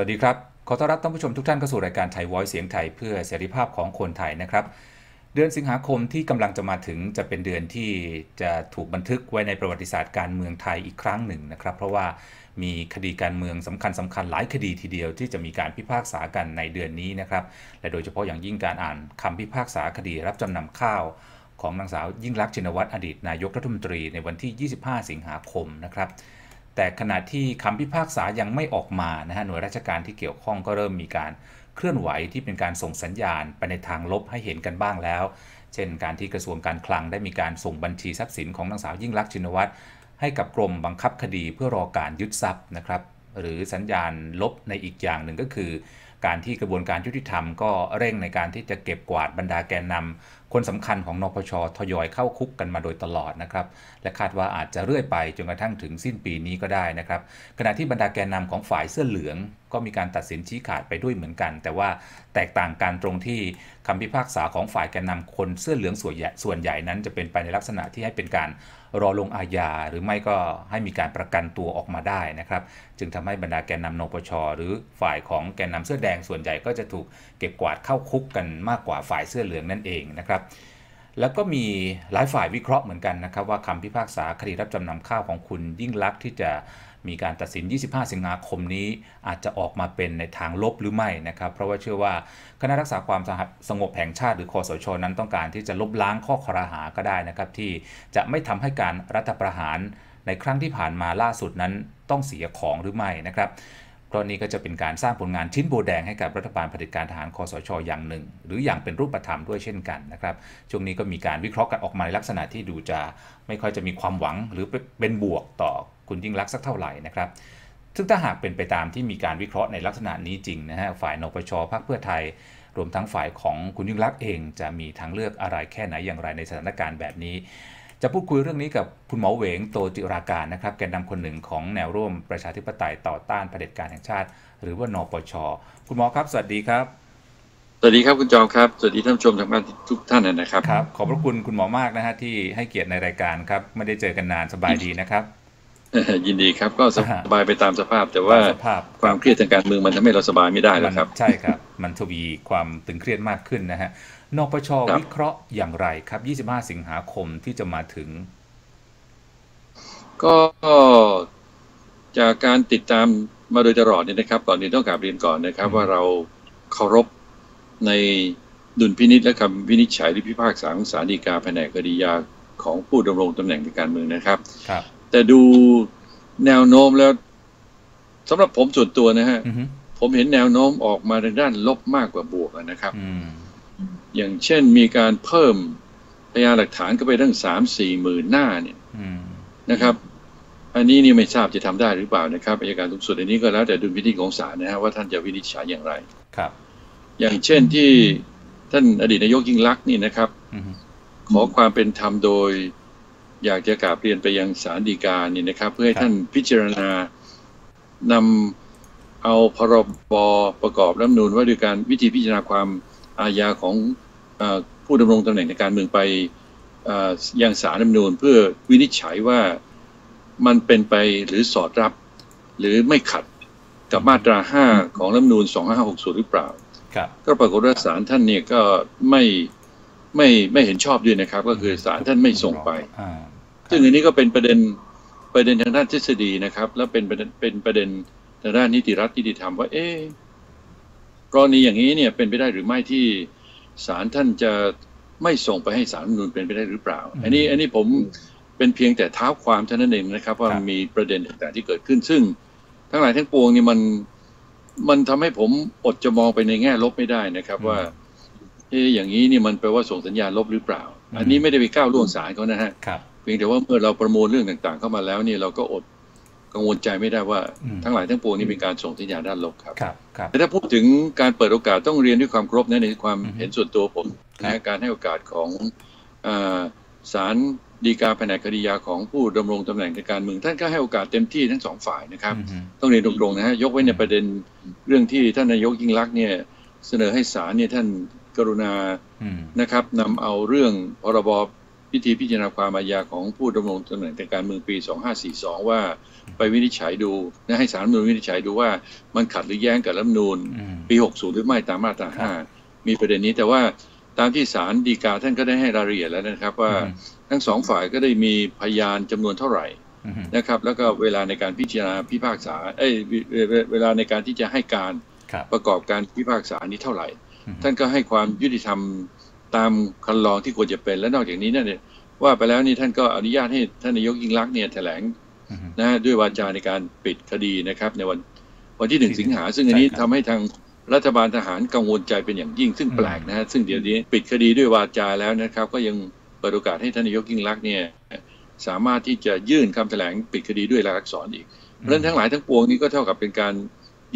สวัสดีครับ ขอต้อนรับท่านผู้ชมทุกท่านเข้าสู่รายการไทย Voice เสียงไทยเพื่อเสรีภาพของคนไทยนะครับ เดือนสิงหาคมที่กำลังจะมาถึงจะเป็นเดือนที่จะถูกบันทึกไว้ในประวัติศาสตร์การเมืองไทยอีกครั้งหนึ่งนะครับ เพราะว่ามีคดีการเมืองสำคัญสำคัญหลายคดีทีเดียวที่จะมีการพิพากษากันในเดือนนี้นะครับ และโดยเฉพาะอย่างยิ่งการอ่านคำพิพากษาคดีรับจำนำข้าวของนางสาวยิ่งลักษณ์ชินวัตรอดีตนายกรัฐมนตรีในวันที่ 25 สิงหาคมนะครับ แต่ขณะที่คำพิพากษายังไม่ออกมานะฮะหน่วยราชการที่เกี่ยวข้องก็เริ่มมีการเคลื่อนไหวที่เป็นการส่งสัญญาณไปในทางลบให้เห็นกันบ้างแล้ว เช่น การที่กระทรวงการคลังได้มีการส่งบัญชีทรัพย์สินของนางสาวยิ่งลักษณ์ชินวัตรให้กับกรมบังคับคดีเพื่อรอการยึดทรัพย์นะครับหรือสัญญาณลบในอีกอย่างหนึ่งก็คือ การที่กระบวนการยุติธรรมก็เร่งในการที่จะเก็บกวาดบรรดาแกนนำ คนสำคัญของนปชทยอยเข้าคุกกันมาโดยตลอดนะครับ และคาดว่าอาจจะเรื่อยไปจนกระทั่งถึงสิ้นปีนี้ก็ได้นะครับ ขณะที่บรรดาแกนนำของฝ่ายเสื้อเหลือง ก็มีการตัดสินชี้ขาดไปด้วยเหมือนกัน แต่ว่าแตกต่างกันตรงที่คำพิพากษาของฝ่ายแกนนำคนเสื้อเหลืองส่วนใหญ่ส่วนใหญ่นั้นจะเป็นไปในลักษณะที่ให้เป็นการ รอลงอาญาหรือไม่ก็ให้มีการประกันตัวออกมาได้นะครับ จึงทำให้บรรดาแกนนำนปช หรือฝ่ายของแกนนำเสื้อแดงส่วนใหญ่ก็จะถูกเก็บกวาดเข้าคุกกันมากกว่าฝ่ายเสื้อเหลืองนั่นเองนะครับแล้วก็มีหลายฝ่ายวิเคราะห์เหมือนกันนะครับว่าคำพิพากษาคดีรับจำนำข้าวของคุณยิ่งลักษณ์ที่จะ มีการตัดสิน 25 สิงหาคมนี้อาจจะออกมาเป็นในทางลบหรือไม่นะครับ เพราะว่าเชื่อว่าคณะรักษาความสงบแห่งชาติหรือคอสชนั้นต้องการที่จะลบล้างข้อคอรหาก็ได้นะครับ ที่จะไม่ทำให้การรัฐประหารในครั้งที่ผ่านมาล่าสุดนั้นต้องเสียของหรือไม่นะครับเพราะนี้ก็จะเป็นการสร้างผลงานชิ้นโบแดงให้กับรัฐบาลเผด็จการทหารคอสชอย่างหนึ่ง หรืออย่างเป็นรูปธรรมด้วยเช่นกันนะครับ ช่วงนี้ก็มีการวิเคราะห์กันออกมาในลักษณะที่ดูจะไม่ค่อยจะมีความหวังหรือเป็นบวกต่อ คุณยิ่งรักษณ์สักเท่าไหร่นะครับ ซึ่งถ้าหากเป็นไปตามที่มีการวิเคราะห์ในลักษณะนี้จริงนะฮะฝ่ายนปชพรรคเพื่อไทย รวมทั้งฝ่ายของคุณยิ่งรักษณ์เองจะมีทางเลือกอะไรแค่ไหนอย่างไรในสถานการณ์แบบนี้จะพูดคุยเรื่องนี้กับคุณหมอเหวงโตจิราการนะครับ แกนนำคนหนึ่งของแนวร่วมประชาธิปไตยต่อต้านเผด็จการแห่งชาติ หรือว่านปช คุณหมอครับ สวัสดีครับ สวัสดีครับคุณจอมครับ สวัสดีท่านผู้ชมทางบ้านทุกท่านนะครับครับ ขอบพระคุณคุณหมอมากนะฮะที่ให้เกียรติในรายการครับ ไม่ได้เจอกันนานสบายดีนะครับ ยินดีครับก็สบายไปตามสภาพ แต่ว่าความเครียดทางการเมืองมันทำให้เราสบายไม่ได้แล้วครับ ใช่ครับ มันทวีความตึงเครียดมากขึ้นนะฮะนปชวิเคราะห์อย่างไรครับ 25 สิงหาคมที่จะมาถึง ก็จากการติดตามมาโดยตลอดเนี่ยนะครับ ก่อนนี้ต้องกราบเรียนก่อนนะครับ ว่าเราเคารพในดุลพินิษและคำวินิจฉัยหรือพิพากษาของศาลฎีกาแผนกคดียาของผู้ดำรงตำแหน่งในการเมืองนะครับครับ แต่ดูแนวโน้มแล้วสำหรับผมส่วนตัวนะฮะ ผมเห็นแนวโน้มออกมาในด้านลบมากกว่าบวกนะครับ อย่างเช่นมีการเพิ่มพยานหลักฐานก็ไปตั้งสามสี่หมื่นหน้าเนี่ยนะครับ อันนี้นี่ไม่ทราบจะทำได้หรือเปล่านะครับอายการสูงสุดอันนี้ก็แล้วแต่ดุลพินิจของศาลนะฮะว่าท่านจะวินิจฉัยอย่างไรครับ อย่างเช่นที่ท่านอดีตนายกยิ่งลักษณ์นี่นะครับ ขอความเป็นธรรมโดย อยากจะกราบเรียนไปยังศาลฎีกานี่นะครับ เพื่อให้ท่านพิจารณานำเอาพรบประกอบรัฐนูนว่าด้วยการวิธีพิจารณาความอาญาของอผู้ดำรงตำแหน่งในการเมืองไปยังศาลรัฐนูนเพื่อวินิจฉัยว่ามันเป็นไปหรือสอดรับ หรือไม่ขัดกับมาตราห้าของรัฐนูนสองห้าหกศูนย์หรือเปล่าก็ปรากฏว่าศาลท่านเนี่ยก็ไม่ไม่ไม่เห็นชอบด้วยนะครับ ก็คือศาลท่านไม่ส่งไป ซึ่งอันนี้ก็เป็นประเด็นประเด็นทางด้านทฤษฎีนะครับ แล้วเป็นประเด็นเป็นประเด็นทางด้านนิติรัฐนิติธรรมว่า เอ๊กรณีอย่างนี้เนี่ยเป็นไปได้หรือไม่ที่ศาลท่านจะไม่ส่งไปให้ศาลนูนเป็นไปได้หรือเปล่า อันนี้อันนี้ผมเป็นเพียงแต่เท้าความเท่านั้นเองนะครับ ว่ามีประเด็นต่างๆที่เกิดขึ้น ซึ่ง ทั้งหลายทั้งปวงนี่มันมันทำให้ผมอดจะมองไปในแง่ลบไม่ได้นะครับ ว่าเอ๊อย่างนี้นี่มันแปลว่าส่งสัญญาณลบหรือเปล่า อันนี้ไม่ได้ไปก้าวล่วงศาลเขานะฮะ เพียงแต่ว่าเมื่อเราประมวลเรื่องต่าง ๆ เข้ามาแล้วเนี่ยเราก็อดกังวลใจไม่ได้ว่าทั้งหลายทั้งปวงนี้เป็นการส่งสัญญาณด้านลบครับแต่ถ้าพูดถึงการเปิดโอกาสต้องเรียนด้วยความครบนะในความเห็นส่วนตัวผมนะการให้โอกาสของศาลฎีกาแผนกคดียาของผู้ดำรงตำแหน่งในการเมือง ท่านก็ให้โอกาสเต็มที่ทั้งสองฝ่ายนะครับ ต้องเรียนตรงๆนะฮะยกไว้ในประเด็นเรื่องที่ท่านนายกยิ่งรักเนี่ยเสนอให้ศาลเนี่ยท่านกรุณานะครับนำเอาเรื่องพรบ พิธีพิจารณาความอาญาของผู้ดำรงตำแหน่งทางการเมืองปี 2542 ว่าไปวินิจฉัยดูนะให้สารรัฐธรรมนูญวินิจฉัยดูว่ามันขัดหรือแย้งกับรัฐธรรมนูญอืมปี 60 หรือไม่ตามมาตราครับ5มีประเด็นนี้แต่ว่าตามที่ศาลฎีกาท่านก็ได้ให้รายละเอียดแล้วนะครับว่าอืมทั้งสองฝ่ายก็ได้มีพยานจำนวนเท่าไหร่อืมนะครับ แล้วก็เวลาในการพิจารณาพิพากษาเอ้ยเวเวเวลาในการที่จะให้การครับประกอบการพิพากษานี้เท่าไหร่อืมท่านก็ให้ความยุติธรรม ตามคันลองที่ควรจะเป็นและนอกจากนี้นั่นเนี่ยว่าไปแล้วนี่ท่านก็อนุญาตให้ท่านนายกยิ่งรักษณ์เนี่ยแถลงอืมนะฮะด้วยวาจาในการปิดคดีนะครับ ในวันวันที่หนึ่งที่สิงหา ซึ่งอันนี้ใช่ครับทำให้ทางรัฐบาลทหารกังวลใจเป็นอย่างยิ่งซึ่งอืมแปลกนะฮะซึ่งเดี๋ยวนี้ปิดคดีด้วยวาจาแล้วนะครับ ก็ยังเปิดโอกาสให้ท่านนายกยิ่งรักษณ์เนี่ยสามารถที่จะยื่นคำแถลงปิดคดีด้วยลายลักษณ์อักษรอีกเพราะฉะนั้นทั้งหลายทั้งปวงนี้ก็เท่ากับเป็นการ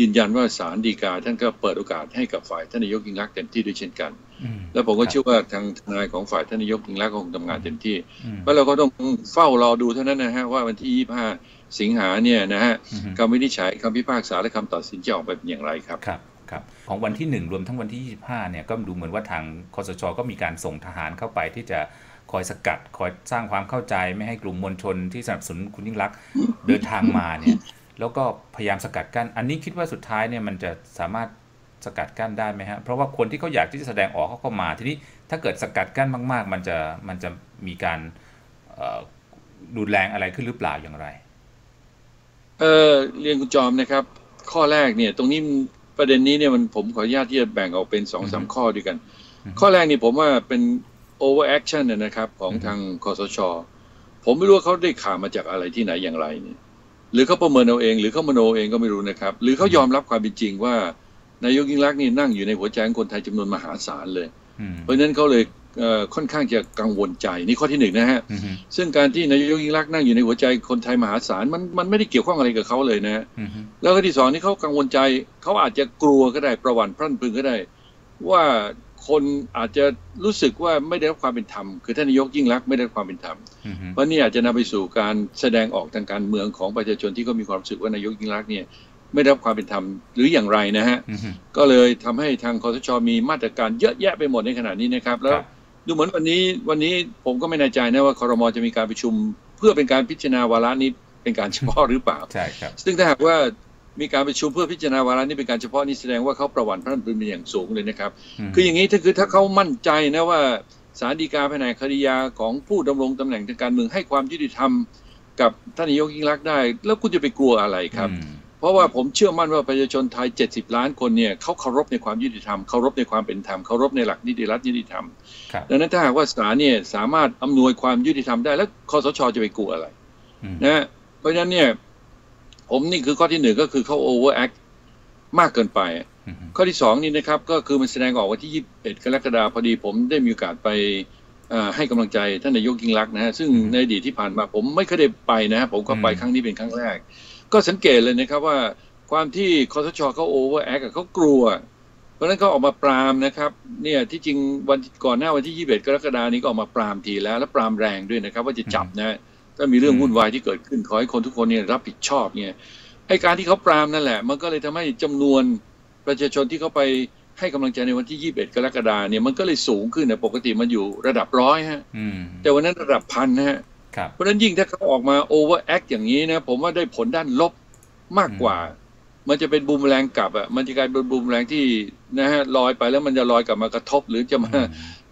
ยืนยันว่าศาลฎีกาท่านก็เปิดโอกาสให้กับฝ่ายท่านนายกยิ่งรักษณ์เต็มที่ด้วยเช่นกันอืมแล้วผมก็ครับเชื่อว่าทางทนายของฝ่ายท่านนายกยิ่งรักษณ์ก็คงทำงานเต็มที่อืมแล้วเราก็ต้องเฝ้ารอดูเท่านั้นนะฮะว่าวันที่ 25 สิงหาเนี่ยนะฮะอืมคำวินิจฉัยคำพิพากษาและคำตัดสินจะออกมาเป็นอย่างไรครับครับครับของวันที่ 1 รวมทั้งวันที่ 25 เนี่ยก็ดูเหมือนว่าทางคอสชก็มีการส่งทหารเข้าไปที่จะคอยสกัด คอยสร้างความเข้าใจไม่ให้กลุ่มมวลชนที่สนับสนุนคุณยิ่งรักษณ์เดินทางมาเนี่ย แล้วก็พยายามสกัดกั้น อันนี้คิดว่าสุดท้ายเนี่ยมันจะสามารถสกัดกั้นได้ไหมฮะ เพราะว่าคนที่เขาอยากที่จะแสดงออกเขาก็มา ทีนี้ถ้าเกิดสกัดกั้นมาก ๆ มันจะมันจะมีการเอ่อรุนแรงอะไรขึ้นหรือเปล่าอย่างไร เออเรียนคุณจอมนะครับ ข้อแรกเนี่ย ตรงนี้ประเด็นนี้เนี่ยมันผมขออนุญาตที่จะแบ่งออกเป็นสองสามอือฮึข้อด้วยกันอือฮึข้อแรกนี่ผมว่าเป็น over action นะนะครับ ของอือฮึทางคอสช ผมไม่รู้ว่าเขาได้ข่าวมาจากอะไรที่ไหนอย่างไรเนี่ย หรือเขาประเมินเอาเอง หรือเขามโนเองก็ไม่รู้นะครับ หรือเขายอมรับความเป็นจริงว่านายกยิ่งรักษณ์นี่นั่งอยู่ในหัวใจของคนไทยจำนวนมหาศาลเลยอืมเพราะฉะนั้นเขาเลยเอ่อค่อนข้างจะกังวลใจนี่ข้อที่หนึ่งนะฮะอืมซึ่งการที่นายกยิ่งรักษณ์นั่งอยู่ในหัวใจคนไทยมหาศาลมันมันไม่ได้เกี่ยวข้องอะไรกับเขาเลยนะอืมแล้วก็ที่สองนี่เขากังวลใจเขาอาจจะกลัวก็ได้ประวัติพรั่นพรึงก็ได้ ว่า คนอาจจะรู้สึกว่าไม่ได้รับความเป็นธรรม คือท่านนายกยิ่งรักษณ์ไม่ได้รับความเป็นธรรมอืมเพราะนี่อาจจะนำไปสู่การแสดงออกทางการเมืองของประชาชนที่เขามีความรู้สึกว่านายกยิ่งรักษณ์เนี่ยไม่ได้รับความเป็นธรรมหรืออย่างไรนะฮะอืมก็เลยทำให้ทางคอสชมีมาตรการเยอะแยะไปหมดในขณะนี้นะครับ แล้วครับดูเหมือนวันนี้วันนี้ผมก็ไม่แน่ใจนะว่าคอรมอจะมีการประชุม เพื่อเป็นการพิจารณาวาระนี้เป็นการเฉพาะหรือเปล่า ใช่ครับ ซึ่งถ้าหากว่า มีการประชุมเพื่อพิจารณาวาระนี้เป็นการเฉพาะนี่แสดงว่าเขาประวัติพรั่นพรึงเป็นอย่างสูงเลยนะครับมคืออย่างนี้ถ้าคือถ้าเขามั่นใจนะว่าสารดีกาแผนกคดียาของผู้ดำรงตำแหน่งทางการเมืองให้ความยุติธรรมกับท่านนายกยิ่งรักษณ์ได้ แล้วคุณจะไปกลัวอะไรครับอืมเพราะว่าผมเชื่อมั่นว่าประชาชนไทย 70 ล้านคนเนี่ยเขาเคารพในความยุติธรรมเคารพในความเป็นธรรมเคารพในหลักนิติรัฐนิติธรรมครับดังนั้นถ้าหากว่าศาลเนี่ยสามารถอำนวยความยุติธรรมได้ แล้วคอสชจะไปกลัวอะไรอืมนะฮะเพราะฉะนั้นเนี่ย ผมนี่คือข้อที่หนึ่งก็คือเขา overact มากเกินไปอืมข้อที่สองนี่นะครับ ก็คือมันแสดงออกวันที่ 21 กรกฎาคมพอดีผมได้มีโอกาสไปเอ่อให้กำลังใจท่านนายกยิ่งรักษณ์นะฮะซึ่งในอดีตที่ผ่านมาผมไม่เคยได้ไปนะฮะผมก็ไปครั้งนี้เป็นครั้งแรก ก็สังเกตเลยนะครับว่าความที่คอสชเขาโอเวอร์แอคเขากลัว เพราะฉะนั้นเขาออกมาปรามนะครับ เนี่ยที่จริงวันก่อนหน้าวันที่ 21 กรกฎาคมนี้ก็ออกมาปรามทีแล้ว และปรามแรงด้วยนะครับ ว่าจะจับนะ ถ้ามีเรื่องวุ่นวายที่เกิดขึ้นขอให้คนทุกคนเนี่ยรับผิดชอบเนี่ยไอการที่เขาปรามนั่นแหละ มันก็เลยทำให้จำนวนประชาชนที่เขาไปให้กำลังใจในวันที่ 21 กรกฎาคมเนี่ยมันก็เลยสูงขึ้นนะปกติมันอยู่ระดับร้อยฮะอืมแต่วันนั้นระดับพันนะฮะครับเพราะฉะนั้นยิ่งถ้าเขาออกมาโอเวอร์แอคอย่างนี้นะผมว่าได้ผลด้านลบมากกว่า มันจะเป็นบูมแรงกลับอะมันจะกลายเป็นบูมแรงที่นะฮะลอยไปแล้วมันจะลอยกลับมากระทบ หรือจะมาเอ่ออืม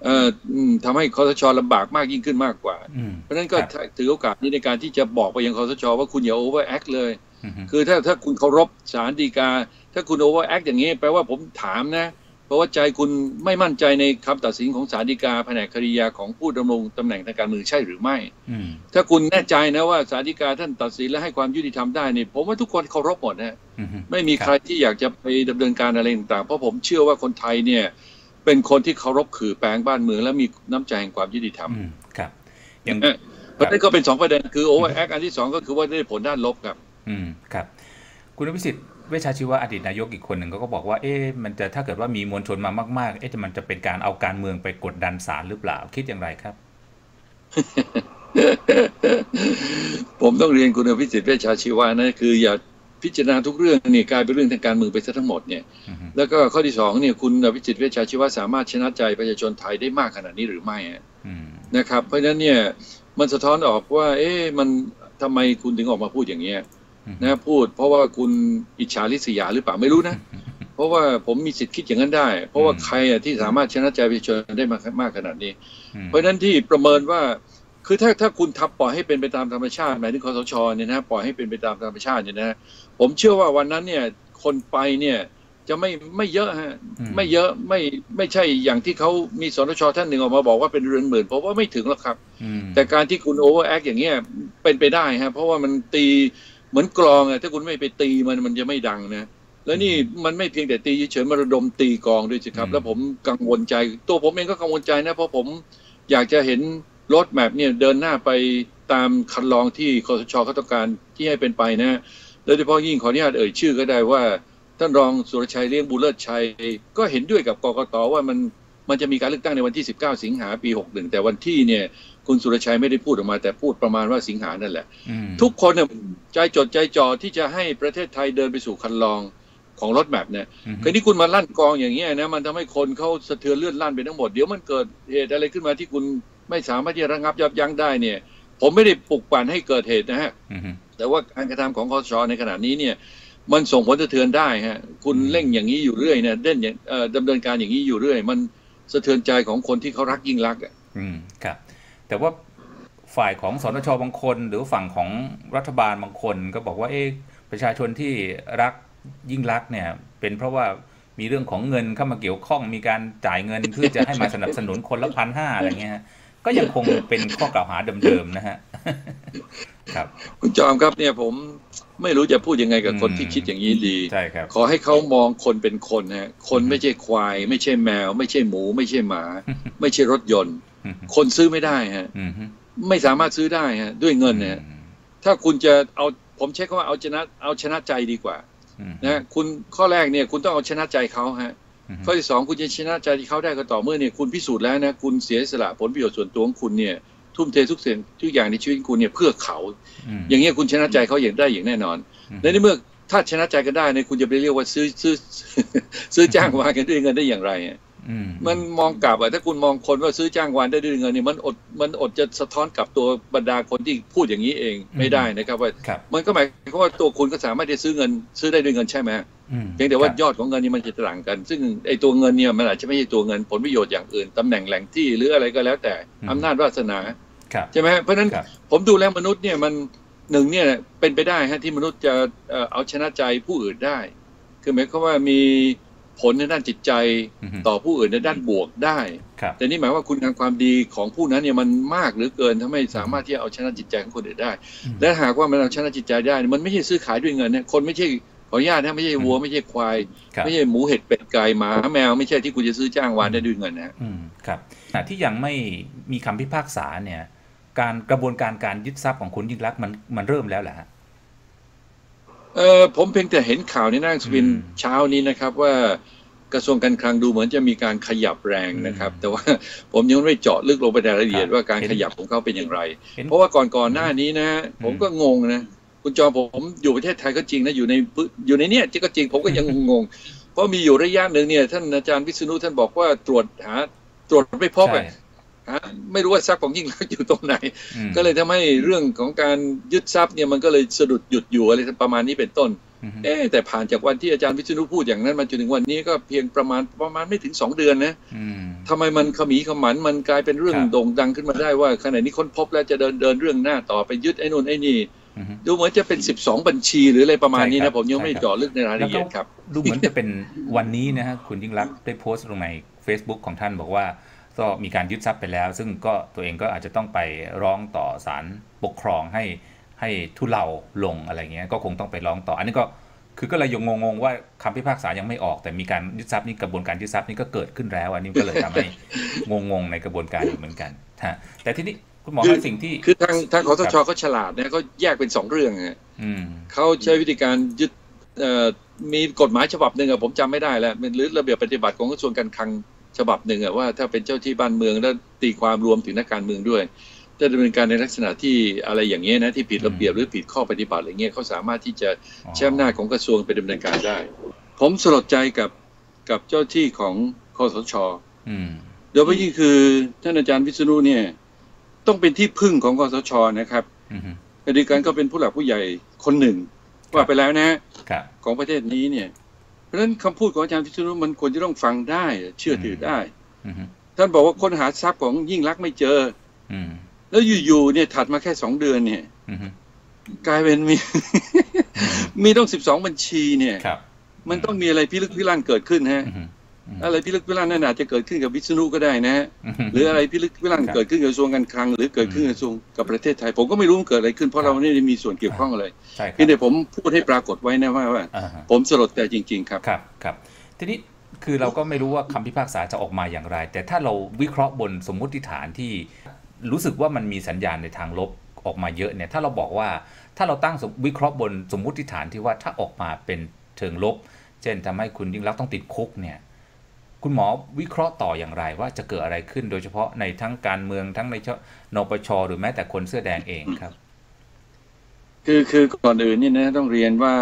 ทำให้คอสชลำบากมากยิ่งขึ้นมากกว่าอืมเพราะฉะนั้นก็ครับถือโอกาสนี้ในการที่จะบอกไปยังคอสชว่าคุณอย่าโอเวอร์แอคเลยอืมคือถ้าถ้าคุณเคารพสารดีกา ถ้าคุณโอเวอร์แอคอย่างนี้แปลว่าผมถามนะ เพราะว่าใจคุณไม่มั่นใจในคำตัดสินของสารดีกาแผนกคดียาของผู้ดำรงตำแหน่งทางการเมืองใช่หรือไม่อืมถ้าคุณแน่ใจนะว่าสารดีกาท่านตัดสินและให้ความยุติธรรมได้นี่ผมว่าทุกคนเคารพหมดนะอืมไม่มีใครที่อยากจะไปดำเนินการอะไรต่างๆเพราะผมเชื่อว่าคนไทยเนี่ย เป็นคนที่เคารพขือแปลงบ้านเมือง และมีน้ำใจแห่งความยุติธรรมอืมครับอย่างนะเพราะฉะนั้นก็เป็นสองประเด็นคือโอเวอร์แอคอันที่สองก็คือว่าได้ผลด้านลบครับ อืมครับ คุณอภิสิทธิ์เวชชาชีวะอดีตนายกอีกคนหนึ่งเขาก็บอกว่าเอ๊ะมันจะถ้าเกิดว่ามีมวลชนมามาก ๆ เอ๊ะมันจะเป็นการเอาการเมืองไปกดดันศาลหรือเปล่าคิดอย่างไรครับ ผมต้องเรียนคุณอภิสิทธิ์เวชชาชีวะนะคืออย่า พิจารณาทุกเรื่องนี่กลายเป็นเรื่องทางการเมืองไปซะทั้งหมดเนี่ยอืมแล้วก็ข้อที่สองเนี่ยคุณอภิสิทธิ์เวชชาชีวะสามารถชนะใจประชาชนไทยได้มากขนาดนี้หรือไม่ฮะนะครับ เพราะฉะนั้นเนี่ยมันสะท้อนออกว่า เอ๊ะมันทำไมคุณถึงออกมาพูดอย่างเงี้ยนะพูดเพราะว่าคุณอิจฉาริษยาหรือเปล่าไม่รู้นะเพราะว่าผมมีสิทธิ์คิดอย่างนั้นได้ เพราะว่าใครอะที่สามารถชนะใจประชาชนได้มากมากขนาดนี้ เพราะฉะนั้นที่ประเมินว่า คือถ้าถ้าคุณทับปล่อยให้เป็นไปตามธรรมชาติหมายถึงคอสชเนี่ยนะปล่อยให้เป็นไปตามธรรมชาติเนี่ยนะผมเชื่อว่าวันนั้นเนี่ยคนไปเนี่ยจะไม่ไม่เยอะฮะไม่เยอะไม่ไม่ใช่อย่างที่เขามีสนชท่านหนึ่งออกมาบอกว่าเป็นเรือนหมื่นเพราะว่าไม่ถึงหรอกครับ แต่การที่คุณโอเวอร์แอคอย่างเงี้ยเป็นไปได้ฮะเพราะว่ามันตีเหมือนกลองอะถ้าคุณไม่ไปตีมันมันจะไม่ดังนะแล้วนี่มันไม่เพียงแต่ตีเฉยๆมาระดมตีกองด้วยสิครับ แล้วผมกังวลใจ ตัวผมเองก็กังวลใจนะเพราะผมอยากจะเห็น รถแมพเนี่ยเดินหน้าไปตามคันลองที่คอสชเขาต้องการที่ให้เป็นไปนะโดยเฉพาะยิ่งขออนุญาตเอ่ยชื่อก็ได้ว่า ท่านรองสุรชัยเลี้ยงบุญเลิศชัย ก็เห็นด้วยกับกกตว่ามันมันจะมีการเลือกตั้งในวันที่ 19 สิงหาปี 61 แต่วันที่เนี่ยคุณสุรชัยไม่ได้พูดออกมาแต่พูดประมาณว่าสิงหานั่นแหละ ทุกคนเนี่ยใจจดใจจ่อที่จะให้ประเทศไทยเดินไปสู่คันลองของรถแมพเนี่ยคราวนี้คุณมาลั่นกองอย่างเงี้ยนะมันทำให้คนเขาสะเทือนเลื่อนลั่นไปทั้งหมด เดี๋ยวมันเกิดเหตุอะไรขึ้นมาที่คุณ ไม่สามารถที่จะระงับยับยั้งได้เนี่ย ผมไม่ได้ปลุกปั่นให้เกิดเหตุนะฮะแต่ว่าการกระทำของคอสชในขณะนี้เนี่ยมันส่งผลสะเทือนได้ฮะคุณเร่งอย่างนี้อยู่เรื่อยเนี่ยเด่นอย่างดำเนินการอย่างนี้อยู่เรื่อย มันสะเทือนใจของคนที่เขารักยิ่งรักอะอืมครับ แต่ว่าฝ่ายของสนชบางคน หรือฝั่งของรัฐบาลบางคนก็บอกว่าเอ๊ะประชาชนที่รักยิ่งรักเนี่ย เป็นเพราะว่ามีเรื่องของเงินเข้ามาเกี่ยวข้องมีการจ่ายเงินเพื่อจะให้มาสนับสนุนคนละพันห้าอะไรเงี้ย ก็ยังคงเป็นข้อกล่าวหาเดิมๆนะฮะครับคุณจอมครับเนี่ยผมไม่รู้จะพูดยังไงกับคนที่คิดอย่างนี้ดีใช่ครับขอให้เขามองคนเป็นคนฮะคนไม่ใช่ควาย ไม่ใช่แมว ไม่ใช่หมู ไม่ใช่หมา ไม่ใช่รถยนต์ คนซื้อไม่ได้ฮะไม่สามารถซื้อได้ฮะด้วยเงินเนี่ยถ้าคุณจะเอาผมใช้คำว่าเอาชนะเอาชนะใจดีกว่านะคุณข้อแรกเนี่ยคุณต้องเอาชนะใจเขาฮะ ข้อที่สองคุณจะชนะใจที่เขาได้ก็ต่อเมื่อเนี่ยคุณพิสูจน์แล้วนะคุณเสียสละผลประโยชน์ส่วนตัวของคุณเนี่ยทุ่มเททุกสิ่งทุกอย่างในชีวิตคุณเนี่ยเพื่อเขา อย่างเงี้ยคุณชนะใจเขาอย่างได้อย่างแน่นอนและในเมื่อถ้าชนะใจกันได้เนี่ยคุณจะไปเรียกว่าซื้อซื้อซื้อจ้างวานกันด้วยเงินได้อย่างไร มันมองกลับอะถ้าคุณมองคนว่าซื้อจ้างวานได้ด้วยเงินเนี่ยมันอดมันอดจะสะท้อนกับตัวบรรดาคนที่พูดอย่างนี้เองไม่ได้นะครับว่ามันก็หมายความว่าตัวคุณก็สามารถจะซื้อเงินซื้อได้ด้วยเงินใช่ไหมเพียงแต่ว่ายอดของเงินนี่มันจะต่างกัน ซึ่งไอ้ตัวเงินเนี่ยมันอาจจะไม่ใช่ตัวเงินผลประโยชน์อย่างอื่นตำแหน่งแหล่งที่หรืออะไรก็แล้วแต่อำนาจวาสนาใช่ไหมเพราะฉะนั้นผมดูแล้วมนุษย์เนี่ยมันหนึ่งเนี่ยเป็นไปได้ฮะที่มนุษย์จะเอาชนะใจผู้อื่นได้ คือหมายความว่ามี ผลในด้านจิตใจต่อผู้อื่นในด้านบวกได้ แต่นี่หมายว่าคุณงามความดีของผู้นั้นเนี่ยมันมากหรือเกินทำให้สามารถที่จะเอาชนะจิตใจของคนอื่นได้ และหากว่ามันเอาชนะจิตใจได้ มันไม่ใช่ซื้อขายด้วยเงินเนี่ยคนไม่ใช่ขออนุญาตนะไม่ใช่วัวไม่ใช่ควาย ไม่ใช่หมูเห็ดเป็ดไก่หมาแมวไม่ใช่ที่คุณจะซื้อจ้างวานได้ด้วยเงินนะอืมครับที่ยังไม่มีคำพิพากษาเนี่ย การกระบวนการการยึดทรัพย์ของคุณยิ่งรักมันมันเริ่มแล้วแหละ เออผมเพียงแต่เห็นข่าวในนั่งสวินเช้านี้นะครับว่ากระทรวงการคลังดูเหมือนจะมีการขยับแรงนะครับ แต่ว่าผมยังไม่เจาะลึกลงไปในรายละเอียดว่าการขยับของเขาเป็นอย่างไร เพราะว่าก่อนก่อนหน้านี้นะ ผมก็งงนะคุณจอผมอยู่ประเทศไทยก็จริงนะอยู่ในอยู่ในเนี้ยก็จริงผมก็ยังงงเพราะมีอยู่ระยะหนึ่งเนี่ยท่านอาจารย์วิษณุท่านบอกว่าตรวจหาตรวจไม่พบ อะไม่รู้ว่าทรัพย์ของยิ่งรักอยู่ตรงไหน ก็เลยทำให้เรื่องของการยึดทรัพย์เนี่ยมันก็เลยสะดุดหยุดอยู่อะไรประมาณนี้เป็นต้น เอ๊แต่ผ่านจากวันที่อาจารย์วิษณุพูดอย่างนั้นมาจนถึงวันนี้ก็เพียงประมาณประมาณไม่ถึงสองเดือนนะทำไมมันขมีขมันมันกลายเป็นเรื่องโด่งดังขึ้นมาได้ว่าขณะนี้ค้นพบแล้วจะเดินเดินเรื่องหน้าต่อไปยึดไอ้นู่นไอ้นี่ดูเหมือนจะเป็นสิบสองบัญชีหรืออะไรประมาณนี้นะผมยังไม่เจาะลึกในรายละเอียดครับ ดูเหมือนจะเป็นวันนี้นะฮะคุณยิ่งรักได้โพสต์ลงใน Facebook ของท่านบอกว่า ก็มีการยึดทรัพย์ไปแล้ว ซึ่งก็ตัวเองก็อาจจะต้องไปร้องต่อศาลปกครองให้ให้ทุเลาลงอะไรเงี้ยก็คงต้องไปร้องต่อ อันนี้ก็คือก็เลยยังงงๆว่าคำพิพากษายังไม่ออก แต่มีการยึดทรัพย์นี่กระบวนการยึดทรัพย์นี่ก็เกิดขึ้นแล้ว อันนี้ก็เลยทำให้งงๆในกระบวนการอยู่เหมือนกันฮะแต่ทีนี้คุณหมอให้สิ่งที่คือทางทางคอสชเขาฉลาดเนี่ยเขาแยกเป็นสองเรื่องอะเขาใช้วิธีการยึดมีกฎหมายฉบับหนึ่งอะผมจำไม่ได้แล้วหรือระเบียบปฏิบัติของกระทรวงการคลัง ฉบับหนึ่งอะว่าถ้าเป็นเจ้าที่บ้านเมืองแล้วตีความรวมถึงนักการเมืองด้วยจะดำเนินการในลักษณะที่อะไรอย่างเงี้ยนะที่ผิดระเบียบหรือผิดข้อปฏิบัติอะไรเงี้ยเขาสามารถที่จะแช่มหน้าของกระทรวงไปดำเนินการได้ ผมสลดใจกับกับเจ้าที่ของคอสชโดยเฉพาะยิ่งคือท่านอาจารย์วิษณุเนี่ย ต้องเป็นที่พึ่งของกสชนะครับอืมขณะเดียวกันก็เป็นผู้หลักผู้ใหญ่คนหนึ่งว่าไปแล้วนะฮะครับของประเทศนี้เนี่ยเพ ราะฉะนั้นคำพูดของอาจารย์วิษณุมันควรจะต้องฟังได้ เชื่อถือได้อืมท่านบอกว่าค้นหาทรัพย์ของยิ่งรักษณ์ไม่เจอ อืมแล้วอยู่ๆเนี่ยถัดมาแค่สองเดือนเนี่ยอืมกลายเป็นมี มีต้องสิบสองบัญชีเนี่ยครับมันต้องมีอะไรพิลึกพิลั่นเกิดขึ้นฮะ อืมอืมอะไรพิลึกพิลั่นนั่นอาจจะเกิดขึ้นกับวิษณุก็ได้นะฮะมหรืออะไรพิลึกพิลั่นครับเกิดขึ้นกับกระทรวงการคลัง หรือเกิดขึ้นกับกระทรวงกับประเทศไทย ผมก็ไม่รู้มันเกิดอะไรขึ้นเพราะเราไม่ได้มีส่วนเกี่ยวข้องอะไรใช่ครัเพียงแต่ผมพูดให้ปรากฏไว้นะว่าว่าอ่าฮะผมสลดใจจริง ๆ ครับครับครับทีนี้คือเราก็ไม่รู้ว่าคำพิพากษาจะออกมาอย่างไร แต่ถ้าเราวิเคราะห์บนสมมุติฐานที่รู้สึกว่ามันมีสัญญาณในทางลบออกมาเยอะเนี่ยถ้าเราบอกว่าถ้าเราตั้งสมวิเคราะห์บนสมมุติฐานที่ว่าถ้าออกมาเป็นเชิงลบ เช่นทำให้คุณยิ่งรักษณ์ต้องติดคุกเนี่ย คุณหมอวิเคราะห์ต่ออย่างไรว่าจะเกิดอะไรขึ้น โดยเฉพาะในทั้งการเมืองทั้งในนปชหรือแม้แต่คนเสื้อแดงเองครับ คือคือก่อนอื่นเนี่ยนะต้องเรียนว่า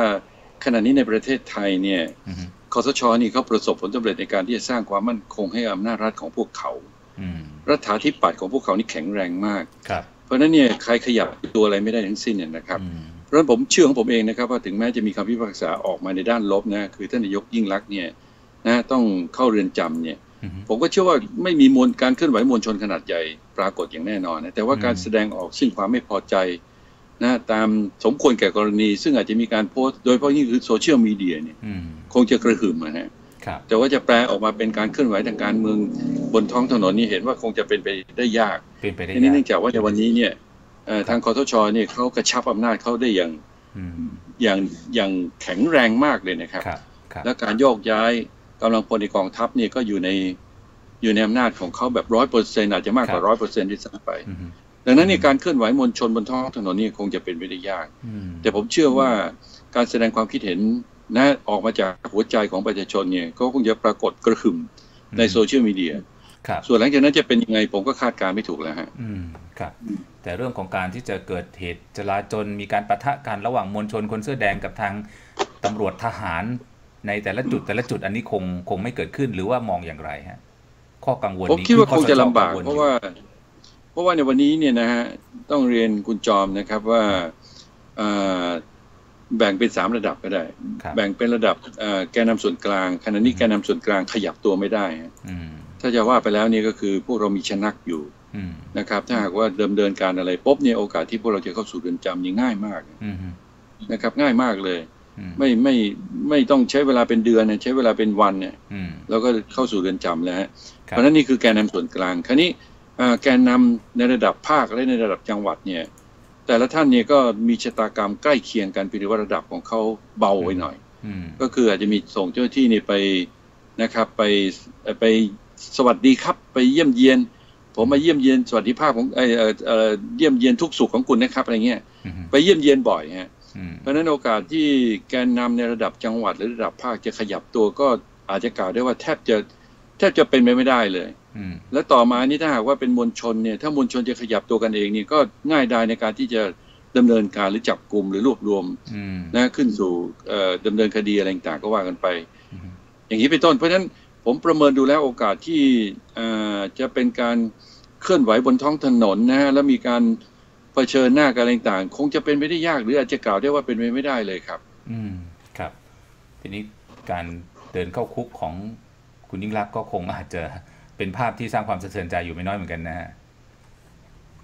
ขณะนี้ในประเทศไทยเนี่ยอืมคอสชนี่เขาประสบผลสำเร็จในการที่จะสร้างความมั่นคงให้อำนาจรัฐของพวกเขาอืมรัฐาธิปัตย์ของพวกเขานี่แข็งแรงมากครับเพราะฉะนั้นเนี่ยใครขยับตัวอะไรไม่ได้ทั้งสิ้นเนี่ยนะครับอืมเพราะฉะนั้นผมเชื่อของผมเองนะครับว่าถึงแม้จะมีคำพิพากษาออกมาในด้านลบนะคือท่านนายกยิ่งรักษณ์เนี่ย นะต้องเข้าเรือนจำเนี่ยอืมผมก็เชื่อว่าไม่มีมวลการเคลื่อนไหวมวลชนขนาดใหญ่ปรากฏอย่างแน่นอนนะแต่ว่าการอืมแสดงออกซึ่งความไม่พอใจนะตามสมควรแก่กรณี ซึ่งอาจจะมีการโพสต์โดยเฉพาะยิ่งคือโซเชียลมีเดียเนี่ยอืมคงจะกระหึ่มนะฮะครับแต่ว่าจะแปลออกมาเป็นการเคลื่อนไหวทางการเมืองบนท้องถนนนี่เห็นว่าคงจะเป็นไปได้ยากเป็นไปได้อันนี้ยากเนื่องจากว่าในวันนี้เนี่ยเอ่อทางคอทชเนี่ยเขากระชับอำนาจเขาได้อย่างอืมอย่างอย่างแข็งแรงมากเลยนะครับครับครับและการโยกย้าย กำลังพลในกองทัพเนี่ยก็อยู่ในอยู่ในอำนาจของเขาแบบร้อยเปอร์เซ็นอาจจะมากกว่าร้อยเปอร์เซ็นที่ซ้ำไปอืมดังนั้นเนี่ยการเคลื่อนไหวมวลชนบนท้องถนนนี่คงจะเป็นไปได้ยากอืมแต่ผมเชื่อว่าการแสดงความคิดเห็นนะออกมาจากหัวใจของประชาชนเนี่ยก็คงจะปรากฏกระหึ่มในโซเชียลมีเดียครับส่วนหลังจากนั้นจะเป็นยังไงผมก็คาดการณ์ไม่ถูกแล้วฮะอืมครับแต่เรื่องของการที่จะเกิดเหตุจลาจลมีการปะทะกันระหว่างมวลชนคนเสื้อแดงกับทางตำรวจทหาร ในแต่ละจุดแต่ละจุดอันนี้คงคงไม่เกิดขึ้นหรือว่ามองอย่างไรฮะ ข้อกังวลผมนี้คิดว่าอคงจะลำบากข้อสชเพราะว่า เพราะว่าในวันนี้เนี่ยนะฮะต้องเรียนคุณจอมนะครับว่าเอ่อแบ่งเป็นสามระดับก็ได้ครับแบ่งเป็นระดับเอ่อแกนนำส่วนกลางขณะนี้แกนนำส่วนกลางขยับตัวไม่ได้ฮะอืมถ้าจะว่าไปแล้วนี่ก็คือพวกเรามีชนักอยู่อืมนะครับ ถ้าหากว่าเดิมเดินการอะไรปุ๊บเนี่ยโอกาสที่พวกเราจะเข้าสู่เรือนจำนี่ง่ายมากอืมนะครับ ง่ายมากเลยอืม ไม่ไม่ไม่ต้องใช้เวลาเป็นเดือนเนี่ยใช้เวลาเป็นวันเนี่ยอืมเราก็เข้าสู่เรือนจำแล้วฮะครับเพราะฉะนั้นนี่คือแกนนำส่วนกลางคราวนี้อ่าแกนนำในระดับภาคและในระดับจังหวัดเนี่ย แต่ละท่านเนี่ยก็มีชะตากรรมใกล้เคียงกันเพียงแต่ว่าระดับของเขาเบาไว้หน่อยอืมก็คืออาจจะมีส่งเจ้าหน้าที่นี่ไปนะครับ ไปเอ่อไปสวัสดีครับ ไปเยี่ยมเยียน ผมมาเยี่ยมเยียนสวัสดิภาพของเอ่อเอ่อเอ่อเยี่ยมเยียนทุกสุขของคุณนะครับอะไรเงี้ยอืมไปเยี่ยมเยียนบ่อยฮะอืม เพราะฉะนั้นโอกาสที่แกนนำในระดับจังหวัดหรือระดับภาคจะขยับตัวก็อาจจะกล่าวได้ว่าแทบจะแทบจะเป็นไปไม่ได้เลยอืมและต่อมานี่ถ้าหากว่าเป็นมวลชนเนี่ย ถ้ามวลชนจะขยับตัวกันเองนี่ก็ง่ายได้ในการที่จะดำเนินการหรือจับกลุ่มหรือรวบรวมอืมนะขึ้นสู่เอ่อดำเนินคดีอะไรต่างๆก็ว่ากันไปอืมอย่างนี้เป็นต้น เพราะฉะนั้นผมประเมินดูแล้วโอกาสที่เอ่อจะเป็นการเคลื่อนไหวบนท้องถนนนะฮะแล้วมีการ เผชิญหน้ากันอะไรต่างๆ คงจะเป็นไปได้ยากหรืออาจจะกล่าวได้ว่าเป็นไปไม่ได้เลยครับ อืมครับ ทีนี้การเดินเข้าคุกของคุณยิ่งรักษณ์ก็คงอาจจะเป็นภาพที่สร้างความสะเทือนใจอยู่ไม่น้อยเหมือนกันนะฮะ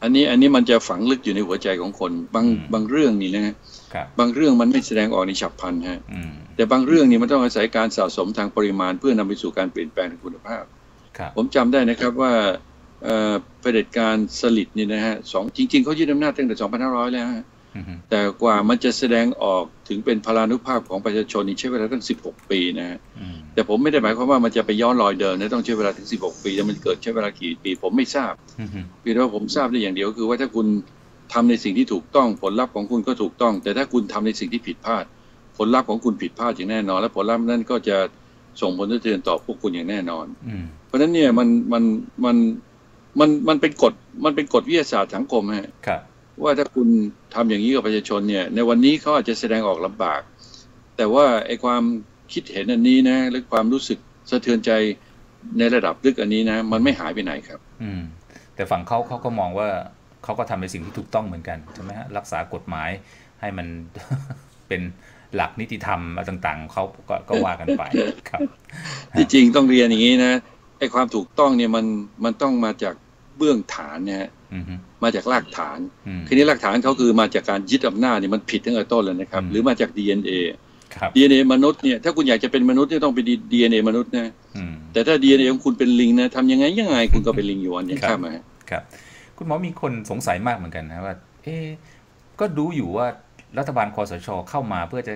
อันนี้อันนี้มันจะฝังลึกอยู่ในหัวใจของคน บางอืมบางเรื่องนี่นะฮะครับบางเรื่องมันไม่แสดงออกในฉับพลันฮะอืมแต่บางเรื่องนี่มันต้องอาศัยการสะสมทางปริมาณเพื่อนำไปสู่การเปลี่ยนแปลงทางคุณภาพครับผมจำได้นะครับว่า เอ่อเผด็จการสลิดนี่นะฮะสองจริง ๆเขายึดอำนาจตั้งแต่ 2500 แล้วฮะอืมแต่กว่ามันจะแสดงออกถึงเป็นพลานุภาพของประชาชนนี่ใช้เวลาตั้ง 16 ปีนะฮะอืมแต่ผมไม่ได้หมายความว่ามันจะไปย้อนรอยเดิมนะต้องใช้เวลาถึง 16 ปีแต่มันเกิดใช้เวลากี่ปี ผมไม่ทราบอืมเพียงแต่ว่าผมทราบได้อย่างเดียวคือว่าถ้าคุณทำในสิ่งที่ถูกต้องผลลัพธ์ของคุณก็ถูกต้อง แต่ถ้าคุณทำในสิ่งที่ผิดพลาด ผลลัพธ์ของคุณผิดพลาดอย่างแน่นอน และผลลัพธ์นั้นก็จะส่งผลกระเทือนต่อพวกคุณอย่างแน่นอนอืมเพราะฉะนั้นเนี่ยมันมันมัน มันมันเป็นกฎมันเป็นกฎวิทยาศาสตร์สังคมฮะครับว่าถ้าคุณทำอย่างนี้กับประชาชนเนี่ย ในวันนี้เขาอาจจะแสดงออกลำบาก แต่ว่าไอ้ความคิดเห็นอันนี้นะหรือความรู้สึกสะเทือนใจในระดับลึกอันนี้นะ มันไม่หายไปไหนครับ อืม แต่ฝั่งเขาเขาก็มองว่าเขาก็ทำในสิ่งที่ถูกต้องเหมือนกันใช่ไหมฮะรักษากฎหมายให้มันเป็นหลักนิติธรรมต่างๆเขาก็ก็ว่ากันไปครับที่จริงต้องเรียนอย่างนี้นะไอ้ความถูกต้องเนี่ยมันมันต้องมาจาก เบื้องฐานนะฮะอืมฮึมาจากรากฐานอืมทีนี้รากฐานเขาคือมาจากการยึดอำนาจเนี่ยมันผิดตั้งแต่ต้นเลยนะครับอืมหรือมาจาก DNA ครับ DNA มนุษย์เนี่ยถ้าคุณอยากจะเป็นมนุษย์เนี่ยต้องไป DNA มนุษย์นะอืมแต่ถ้า DNA ของคุณเป็นลิงนะทำยังไงยังไงคุณก็เป็นลิงอยู่วันยังครับข้ามมาฮะครับ คุณหมอมีคนสงสัยมากเหมือนกันนะว่า เอ๊ะก็ดูอยู่ว่ารัฐบาลคอสชเข้ามาเพื่อจะ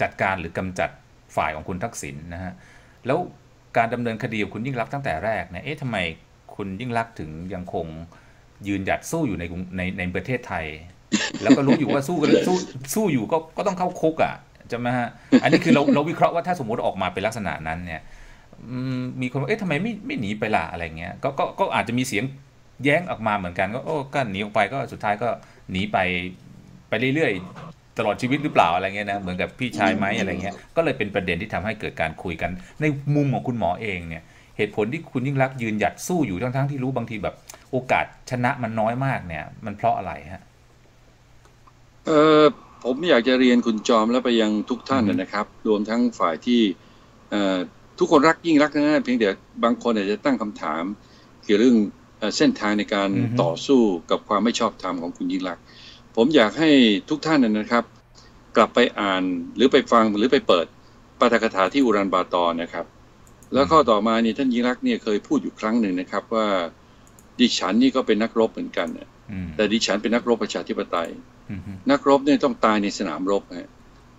จัดการหรือกำจัดฝ่ายของคุณทักษิณนะฮะแล้วการดำเนินคดีกับคุณยิ่งรักษณ์ตั้งแต่แรกเนี่ยเอ๊ะทำไม คุณยิ่งรักถึงยังคงยืนหยัดสู้อยู่ในในในประเทศไทย แล้วก็รู้อยู่ว่าสู้กันสู้สู้อยู่ก็ก็ต้องเข้าคุกอะใช่ไหมฮะอันนี้คือเราเราวิเคราะห์ว่าถ้าสมมติออกมาเป็นลักษณะนั้นเนี่ยมีคนว่าเอ๊ะทำไมไม่ไม่หนีไปล่ะอะไรเงี้ยก็ก็ก็อาจจะมีเสียงแย้งออกมาเหมือนกัน ก็โอ้ก็หนีออกไปก็สุดท้ายก็หนีไปไปเรื่อยๆ ตลอดชีวิตหรือเปล่าอะไรเงี้ยนะเหมือนกับพี่ชายไหมอะไรเงี้ยก็เลยเป็นประเด็นที่ทำให้เกิดการคุยกัน ในมุมของคุณหมอเองเนี่ย เหตุผลที่คุณยิ่งรักษณ์ยืนหยัดสู้อยู่ทั้งๆที่รู้บางทีแบบ โอกาสชนะมันน้อยมากเนี่ย มันเพราะอะไรฮะเออผมอยากจะเรียนคุณจอมและไปยังทุกท่านอืมนะครับ รวมทั้งฝ่ายที่เอ่อทุกคนรักยิ่งรักนะเพียงแต่บางคนอาจจะตั้งคำถาม เกี่ยวเรื่องเอ่อเส้นทางในการต่อสู้กับความไม่ชอบธรรมของคุณยิ่งรักษณ์ผมอยากให้ทุกท่านนะครับ กลับไปอ่านหรือไปฟังหรือไปเปิดปาฐกถาที่อุรันบาตอนนะครับ แล้วข้อต่อมานี่ท่านยิ่งรักษณ์เนี่ยเคยพูดอยู่ครั้งหนึ่งนะครับ ว่าดิฉันนี่ก็เป็นนักรบเหมือนกันน่ะอืมแต่ดิฉันเป็นนักรบประชาธิปไตยอืมฮึนักรบเนี่ยต้องตายในสนามรบฮะ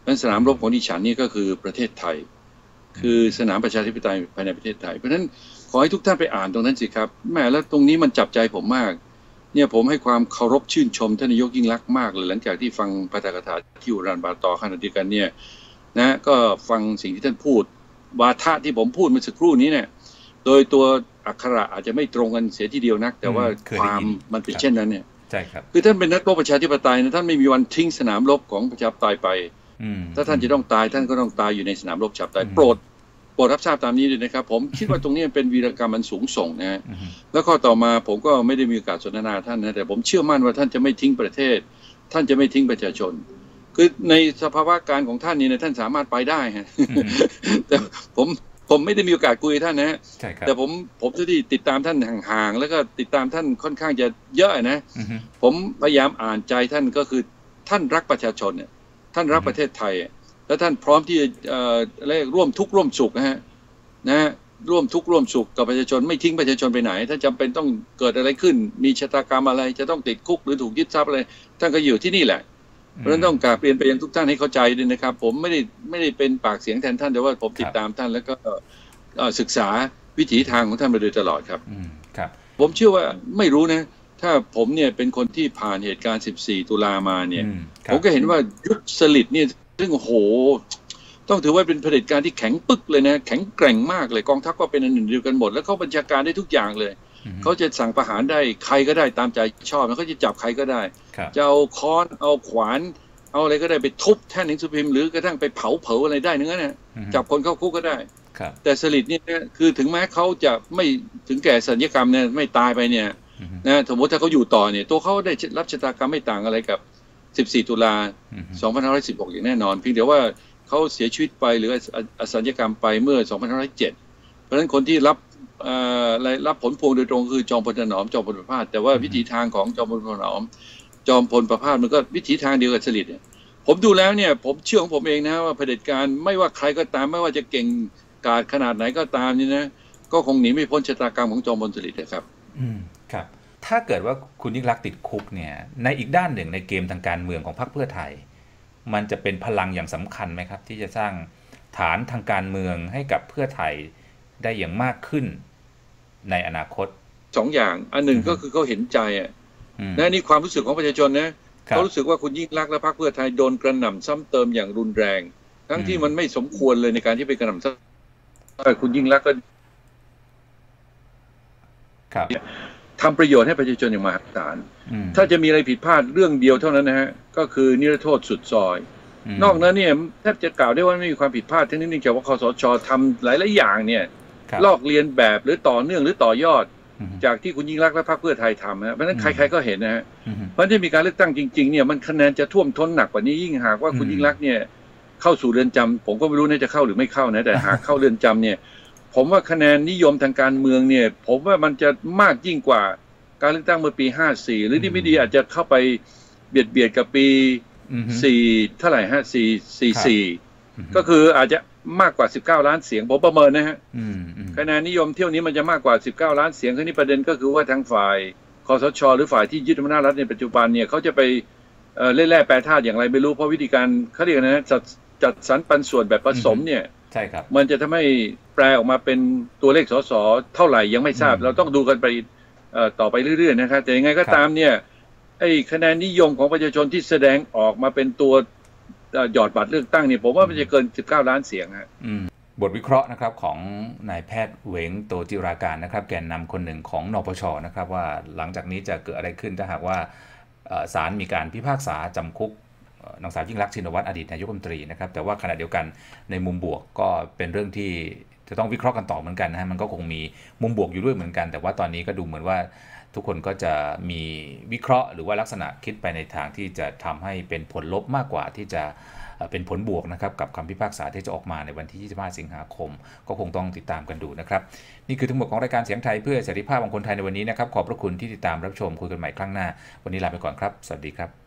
นั้นสนามรบของดิฉันนี่ก็คือประเทศไทย คือสนามประชาธิปไตยภายในประเทศไทย เพราะฉะนั้นขอให้ทุกท่านไปอ่านตรงนั้นสิครับแหม่แล้วตรงนี้มันจับใจผมมาก เนี่ยผมให้ความเคารพชื่นชมท่านนายกยิ่งรักษณ์มากเลยหลังจากที่ฟังปาฐกถาที่อุรานบาตอขณะเดียวกันเนี่ยนะก็ฟังสิ่งที่ท่านพูด วาทะที่ผมพูดเมื่อสักครู่นี้เนี่ย โดยตัวอักขระอาจจะไม่ตรงกันเสียทีเดียวนัก แต่ว่าความมันเป็นเช่นนั้นเนี่ยใช่ครับคือท่านเป็นนักรบประชาธิปไตยนะท่านไม่มีวันทิ้งสนามรบของประชาธิปไตยไปอืมถ้าท่านจะต้องตายท่านก็ต้องตายอยู่ในสนามรบประชาธิปไตยอืมโปรดโปรดรับทราบตามนี้เลยนะครับ ผมคิดว่าตรงนี้เป็นวีรกรรมมันสูงส่งนะฮะอืมฮึแล้วข้อต่อมาผมก็ไม่ได้มีโอกาสสนทนาท่านนะแต่ผมเชื่อมั่นว่าท่านจะไม่ทิ้งประเทศ ท่านจะไม่ทิ้งประชาชน คือในสภาวะการของท่านนี่นะท่านสามารถไปได้ฮะอืมแต่ผมผมไม่ได้มีโอกาสคุยกับท่านนะฮะใช่ครับแต่ผมผมที่ติดตามท่านห่างๆแล้วก็ติดตามท่านค่อนข้างจะเยอะนะอืมฮึผมพยายามอ่านใจท่านก็คือท่านรักประชาชนเนี่ยท่านรักอืมประเทศไทยอะแล้วท่านพร้อมที่จะเอ่อเรียกร่วมทุกข์ร่วมสุขนะฮะนะฮะร่วมทุกข์ร่วมสุขกับประชาชนไม่ทิ้งประชาชนไปไหน ถ้าจำเป็นต้องเกิดอะไรขึ้น มีชะตากรรมอะไรจะต้องติดคุกหรือถูกยึดทรัพย์อะไรท่านก็อยู่ที่นี่แหละ เพราะฉะนั้นต้องกราบเรียนไปยังทุกท่านให้เข้าใจด้วยนะครับ ผมไม่ได้ไม่ได้เป็นปากเสียงแทนท่านแต่ว่าผมติดตามท่านแล้วก็เอ่อศึกษาวิถีทางของท่านมาโดยตลอดครับอืมครับ ผมเชื่อว่าไม่รู้นะ ถ้าผมเนี่ยเป็นคนที่ผ่านเหตุการณ์ 14 ตุลามาเนี่ยอืมคผรับมก็เห็นว่ายุทธสลิดเนี่ยซึ่งโอ้โห ต้องถือว่าเป็นเผด็จการที่แข็งปึกเลยนะ แข็งแกร่งมากเลยกองทัพก็เป็นอันหนึ่งเดียวกันหมด แล้วเขาบัญชาการได้ทุกอย่างเลยอืมฮึ เขาจะสั่งประหารได้ใครก็ได้ตามใจชอบแล้วเขาจะจับใครก็ได้ครับจะเอาค้อนเอาขวาน เอาอะไรก็ได้ไปทุบแท่นหนังสือพิมพ์หรือกระทั่งไปเผาเผาอะไรได้นั่นนะอืมฮึจับคนเข้าคุกก็ได้ครับแต่สลิดเนี่ยนะคือถึงแม้เขาจะไม่ถึงแก่สัญญกรรมเนี่ยไม่ตายไปเนี่ยอืมฮึนะสมมติถ้าเขาอยู่ต่อเนี่ย ตัวเขาได้รับชะตากรรมไม่ต่างอะไรกับ 14 ตุลาอืมฮึ2516 อย่างแน่นอน เพียงแต่ว่าเขาเสียชีวิตไปหรือออสัญญกรรมไปเมื่อ 2507 เพราะฉะนั้นคนที่รับเอ่อ รายรับผลพวงโดยตรงคือจอมพลถนอมจอมพลประภาสแต่ว่าวิถีทางของจอมพลถนอม จอมพลประภาสมันก็วิถีทางเดียวกับสลิดเนี่ยผมดูแล้วเนี่ย ผมเชื่อของผมเองนะว่าเผด็จการไม่ว่าใครก็ตามไม่ว่าจะเก่งกาจขนาดไหนก็ตามนี่นะก็คงหนีไม่พ้นชะตากรรมของจอมพลสฤษดิ์นะครับ อืมครับ ถ้าเกิดว่าคุณยิ่งรักษณ์ติดคุกเนี่ย ในอีกด้านหนึ่งในเกมทางการเมืองของพรรคเพื่อไทย มันจะเป็นพลังอย่างสำคัญไหมครับ ที่จะสร้างฐานทางการเมืองให้กับเพื่อไทยได้อย่างมากขึ้น ในอนาคตสองอย่าง อันหนึ่งอือฮึก็คือเขาเห็นใจอะอืมนะนี่ความรู้สึกของประชาชนนะครับเขารู้สึกว่าคุณยิ่งรักษณ์และพรรคเพื่อไทยโดนกระหน่ำซ้ำเติมอย่างรุนแรง ทั้งที่อืมมันไม่สมควรเลยในการที่ไปกระหน่ำซ้ำเอ่อคุณยิ่งรักษณ์ก็ครับทำประโยชน์ให้ประชาชนอย่างมหาศาลอืมถ้าจะมีอะไรผิดพลาดเรื่องเดียวเท่านั้นนะฮะ ก็คือนิรโทษสุดซอยมนอกนั้นเนี่ยแทบจะกล่าวได้ว่าไม่มีความผิดพลาดทั้งนี้เนื่องจากว่าคอสชทำหลายๆอย่างเนี่ย ลอกเลียนแบบหรือต่อเนื่องหรือต่อยอดอืมจากที่คุณยิ่งรักษณ์และพรรคเพื่อไทยทำนะเพราะฉะนั้นอืมใครๆก็เห็นนะฮะอืมเพราะที่มีการเลือกตั้งจริงๆเนี่ยมันคะแนนจะท่วมท้นหนักกว่านี้ยิ่งหากว่าคุณอืมยิ่งรักษณ์เนี่ยเข้าสู่เรือนจำผมก็ไม่รู้นะจะเข้าหรือไม่เข้านะแต่หากเข้าเรือนจำเนี่ย ผมว่าคะแนนนิยมทางการเมืองเนี่ย ผมว่ามันจะมากยิ่งกว่าการเลือกตั้งเมื่อปี 54 หรือที่ไม่ดีอาจจะเข้าไปเบียดเบียดกับปีอืม4เท่าไหร่ฮะ4 4 4อืมก็คืออาจจะ มากกว่า 19 ล้านเสียงผมประเมินนะฮะอืมอืมคะแนนนิยมเที่ยวนี้มันจะมากกว่า 19 ล้านเสียงคราวนี้ประเด็นก็คือว่าทางฝ่ายคอสช หรือฝ่ายที่ยึดอำนาจรัฐในปัจจุบันเนี่ยเขาจะไปเอ่อเล่นแร่แปรธาตุอย่างไรไม่รู้เพราะวิธีการเขาเรียกนะจัดจัดสรรปันส่วนแบบผสมเนี่ยใช่ครับมันจะทำให้แปลออกมาเป็นตัวเลขสสเท่าไหร่ยังไม่ทราบอืมเราต้องดูกันไปเอ่อต่อไปเรื่อยๆนะครับแต่ยังไงก็ครับตามเนี่ยไอ้คะแนนนิยมของประชาชนที่แสดงออกมาเป็นตัวเอ่อ หยอดบัตรเลือกตั้งเนี่ยผมว่ามันจะเกิน 19 ล้านเสียงฮะบทวิเคราะห์นะครับของนายแพทย์เวงโตจิราการนะครับ แกนนำคนหนึ่งของนปชนะครับว่าหลังจากนี้จะเกิดอะไรขึ้นถ้าหากว่าศาลมีการพิพากษาจำคุกนางสาวยิ่งรักชินวัตรอดีตนายกรัฐมนตรีนะครับแต่ว่าขณะเดียวกันในมุมบวกก็เป็นเรื่องที่จะต้องวิเคราะห์กันต่อเหมือนกันนะฮะมันก็คงมีมุมบวกอยู่ด้วยเหมือนกัน แต่ว่าตอนนี้ก็ดูเหมือนว่า ทุกคนก็จะมีวิเคราะห์หรือว่าลักษณะคิดไปในทางที่จะทำให้เป็นผลลบมากกว่าที่จะเอ่อเป็นผลบวกนะครับกับคำพิพากษาที่จะออกมาในวันที่ 25 สิงหาคม ก็คงต้องติดตามกันดูนะครับ นี่คือทั้งหมดของรายการเสียงไทยเพื่อเสรีภาพของคนไทยในวันนี้นะครับ ขอบพระคุณที่ติดตามรับชมคุยกันใหม่ครั้งหน้า วันนี้ลาไปก่อนครับ สวัสดีครับ